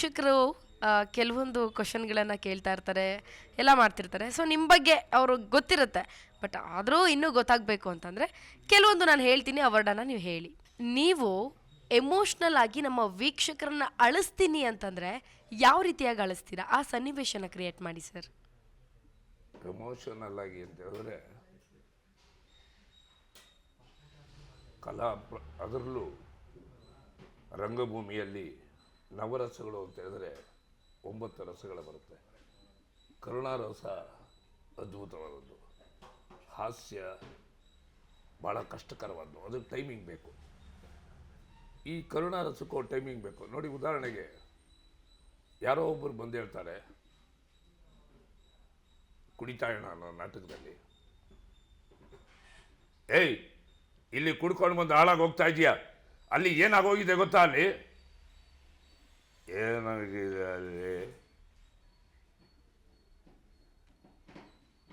ವೀಕ್ಷಕರು ಕೆಲವೊಂದು ಕ್ವಶನ್ಗಳನ್ನು ಕೇಳ್ತಾ ಇರ್ತಾರೆ, ಎಲ್ಲ ಮಾಡ್ತಿರ್ತಾರೆ. ಸೊ ನಿಮ್ಮ ಬಗ್ಗೆ ಅವರು ಗೊತ್ತಿರುತ್ತೆ. ಬಟ್ ಆದರೂ ಇನ್ನೂ ಗೊತ್ತಾಗಬೇಕು ಅಂತಂದರೆ, ಕೆಲವೊಂದು ನಾನು ಹೇಳ್ತೀನಿ, ಆ ನೀವು ಹೇಳಿ. ನೀವು ಎಮೋಷ್ನಲ್ ಆಗಿ ನಮ್ಮ ವೀಕ್ಷಕರನ್ನ ಅಳಿಸ್ತೀನಿ ಅಂತಂದರೆ, ಯಾವ ರೀತಿಯಾಗಿ ಅಳಿಸ್ತೀರಾ? ಆ ಸನ್ನಿವೇಶನ ಕ್ರಿಯೇಟ್ ಮಾಡಿ ಸರ್ ಎಮೋಷನಲ್ ಆಗಿ ಅಂತ ಹೇಳಿದ್ರೆ, ಕಲಾ, ಅದರಲ್ಲೂ ರಂಗಭೂಮಿಯಲ್ಲಿ ನವರಸಗಳು ಅಂತ ಹೇಳಿದ್ರೆ ಒಂಬತ್ತು ರಸಗಳು ಬರುತ್ತೆ. ಕರುಣಾರಸ ಅದ್ಭುತವಾದದ್ದು. ಹಾಸ್ಯ ಭಾಳ ಕಷ್ಟಕರವಾದ್ದು. ಅದಕ್ಕೆ ಟೈಮಿಂಗ್ ಬೇಕು. ಈ ಕರುಣಾರಸಕ್ಕೂ ಟೈಮಿಂಗ್ ಬೇಕು. ನೋಡಿ, ಉದಾಹರಣೆಗೆ ಯಾರೋ ಒಬ್ಬರು ಬಂದು ಹೇಳ್ತಾರೆ ಕುಡಿತಾಯಣ ಅನ್ನೋ ನಾಟಕದಲ್ಲಿ. ಏಯ್, ಇಲ್ಲಿ ಕುಡ್ಕೊಂಡು ಬಂದು ಹಾಳಾಗಿ ಹೋಗ್ತಾ ಇದೆಯಾ? ಅಲ್ಲಿ ಏನಾಗೋಗಿದೆ ಗೊತ್ತಾ ಅಲ್ಲಿ? ಏನಾಗಿದೆ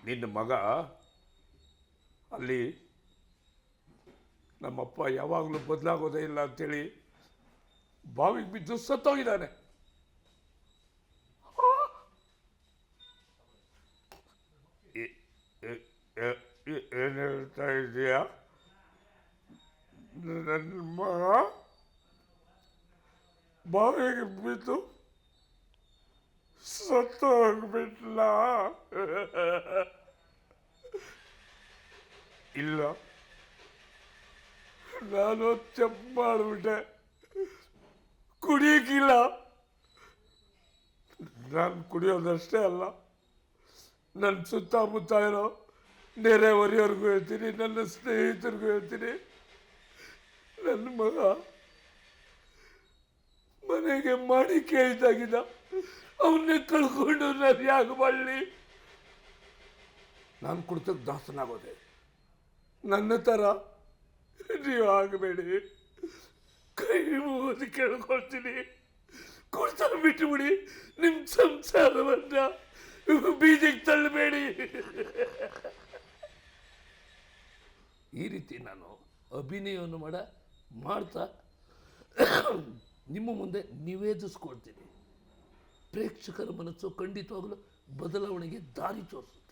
ನಿನ್ನ ಮಗ ಅಲ್ಲಿ ನಮ್ಮಪ್ಪ ಯಾವಾಗಲೂ ಬದಲಾಗೋದೇ ಇಲ್ಲ ಅಂತೇಳಿ ಬಾವಿಗೆ ಬಿದ್ದು ಸತ್ತೋಗಿದ್ದಾನೆ. ಏನ್ ಹೇಳ್ತಾ ಇದೆಯಾ? ನನ್ನ ಮಗ ಬಾವಿಗೆ ಬಿದ್ದು ಸತ್ತು ಹೋಗ್ಬಿಟ್ಲ ಇಲ್ಲ. ನಾನು ಚೆಕ್ ಮಾಡಿಬಿಟ್ಟೆ. ಕುಡಿಯಕ್ಕಿಲ್ಲ ನಾನು ಕುಡಿಯೋದಷ್ಟೇ ಅಲ್ಲ. ನನ್ನ ಸುತ್ತಮುತ್ತ ಇರೋ ನೆರೆಹೊರೆಯವ್ರಿಗೂ ಹೇಳ್ತೀನಿ, ನನ್ನ ಸ್ನೇಹಿತರಿಗೂ ಹೇಳ್ತೀನಿ. ನನ್ನ ಮಗ ಮಾಡಿ ಕೇಳಿದಾಗಿದ್ದ. ಅವನ್ನೇ ಕಳ್ಕೊಂಡು ನಾನು ಯಾಕೆ ಮಾಡಲಿ? ನಾನು ಕುಡ್ತಕ್ಕೆ ದಾಸನಾಗೋದೆ. ನನ್ನ ಥರ ನೀವು ಆಗಬೇಡಿ. ಕೈ ಮುಗಿದು ಕೇಳ್ಕೊಳ್ತೀನಿ. ಕೊಡ್ತಾ ಬಿಟ್ಟುಬಿಡಿ ನಿಮ್ಮ ಸಂಸಾರವನ್ನ ಬೀದಿಗೆ ತಳ್ಳಬೇಡಿ ಈ ರೀತಿ ನಾನು ಅಭಿನಯವನ್ನು ಮಾಡ ಮಾಡ್ತಾ ನಿಮ್ಮ ಮುಂದೆ ನಿವೇದಿಸ್ಕೊಳ್ತೀನಿ. ಪ್ರೇಕ್ಷಕರ ಮನಸ್ಸು ಖಂಡಿತವಾಗಲೂ ಬದಲಾವಣೆಗೆ ದಾರಿ ತೋರಿಸುತ್ತೆ.